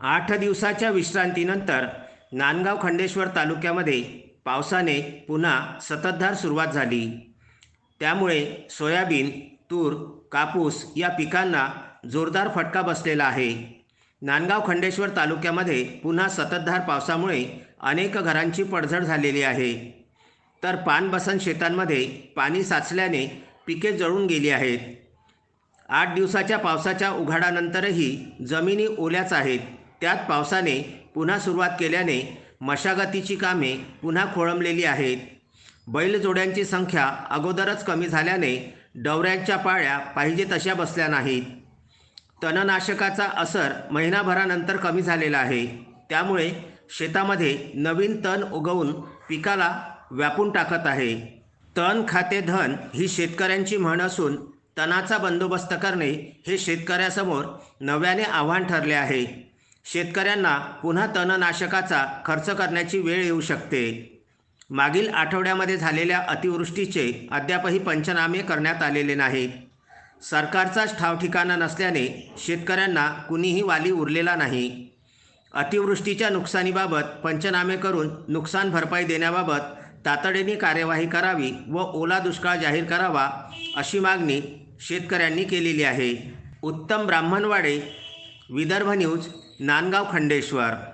आठ दिवसाच्या विश्रांतीनंतर नांदगाव खंडेश्वर तालुक्यामध्ये पावसाने पुन्हा सततधार सुरुवात झाली. त्यामुळे सोयाबीन तूर कापूस या पिकांना जोरदार फटका बसलेला आहे. नांदगाव खंडेश्वर तालुक्यामध्ये पुन्हा सततधार पावसामुळे अनेक घरांची पडझड झालेली आहे. तर पानबसन शेतांमध्ये पाणी साचल्याने पिके जळून गेली आहेत. आठ दिवसाच्या पावसाच्या उघाडानंतरही जमिनी ओल्याच आहेत. त्यात पावसाने पुन्हा सुरुवात केल्याने मशागतीची कामे पुन्हा खोळंबलेली आहेत. बैलजोड्यांची संख्या अगोदरच कमी झाल्याने डवऱ्यांच्या पाळ्या पाहिजे तशा बसल्या नाहीत. तणनाशकाचा असर महिनाभरानंतर कमी झालेला आहे. त्यामुळे शेतामध्ये नवीन तण उगवून पिकाला व्यापून टाकत आहे. तण खाते धन ही शेतकऱ्यांची म्हण असून तणाचा बंदोबस्त करणे हे शेतकऱ्यासमोर नव्याने आव्हान ठरले आहे. शेतकऱ्यांना पुन्हा तणनाशकाचा खर्च करण्याची वेळ येऊ शकते. मागील आठवड्यामध्ये झालेल्या अतिवृष्टीचे अद्यापही पंचनामे करण्यात आलेले नाही. सरकारचाच ठावठिकाणा नसल्याने शेतकऱ्यांना कुणीही वाली उरलेला नाही. अतिवृष्टीच्या नुकसानीबाबत पंचनामे करून नुकसान भरपाई देण्याबाबत तातडीने कार्यवाही करावी व ओला दुष्काळ जाहीर करावा अशी मागणी शेतकऱ्यांनी केलेली आहे. उत्तम ब्राह्मणवाडे विदर्भ न्यूज नांदगाव खंडेश्वर.